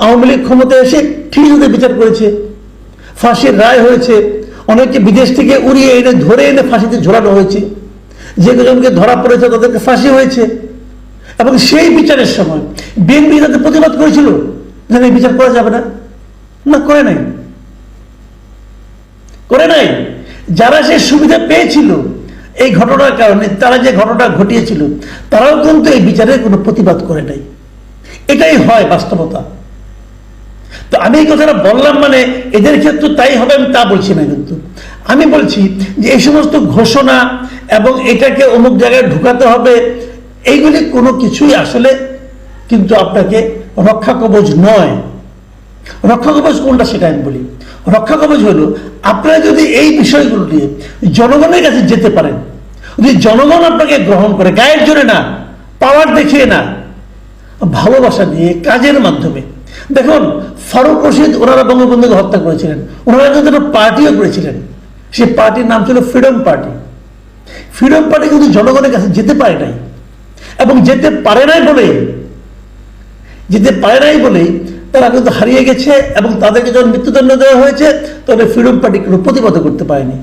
আওয়ামী লীগ ক্ষমতায় এসে ঠিক ওদের বিচার করেছে। ফাঁসির রায় হয়েছে। অনেককে বিদেশ থেকে উড়িয়ে এনে ধরে এনে ফাঁসিতে ঝোলানো হয়েছে। যে কজনকে ধরা পড়েছে তাদেরকে ফাঁসি হয়েছে। এবং সেই বিচারের সময় বিএনপি তাদের প্রতিবাদ করেছিল যে বিচার করা যাবে না। না, করে নাই। করে নাই। যারা সে সুবিধা পেয়েছিল এই ঘটনার কারণে, তারা যে ঘটনা ঘটিয়েছিল, তারাও কিন্তু এই বিচারের কোনো প্রতিবাদ করে নাই। এটাই হয় বাস্তবতা। আমি এই কথাটা বললাম মানে এদের ক্ষেত্রে তাই হবে আমি তা বলছি না কিন্তু। আমি বলছি যে এই সমস্ত ঘোষণা এবং এটাকে অমুক জায়গায় ঢুকাতে হবে, এইগুলি কোনো কিছুই আসলে কিন্তু আপনাকে রক্ষা কবচ নয়। রক্ষা কবচ কোনটা সেটা আমি বলি। রক্ষা কবচ হলো আপনারা যদি এই বিষয়গুলো নিয়ে জনগণের কাছে যেতে পারেন, যদি জনগণ আপনাকে গ্রহণ করে, গায়ের জোরে না, পাওয়ার দেখিয়ে না, ভালোবাসা দিয়ে কাজের মাধ্যমে দেখুন, ফারুক রশিদ ওনারা বঙ্গবন্ধুকে হত্যা করেছিলেন। ওনারা কিন্তু একটা পার্টিও করেছিলেন। সেই পার্টির নাম ছিল ফ্রিডম পার্টি। ফ্রিডম পার্টি কিন্তু জনগণের কাছে যেতে পারে নাই। এবং যেতে পারে নাই বলে, যেতে পারে নাই বলেই তারা কিন্তু হারিয়ে গেছে এবং তাদেরকে যখন মৃত্যুদণ্ড দেওয়া হয়েছে তখন ফ্রিডম পার্টি কোনো প্রতিবাদ করতে পারেনি।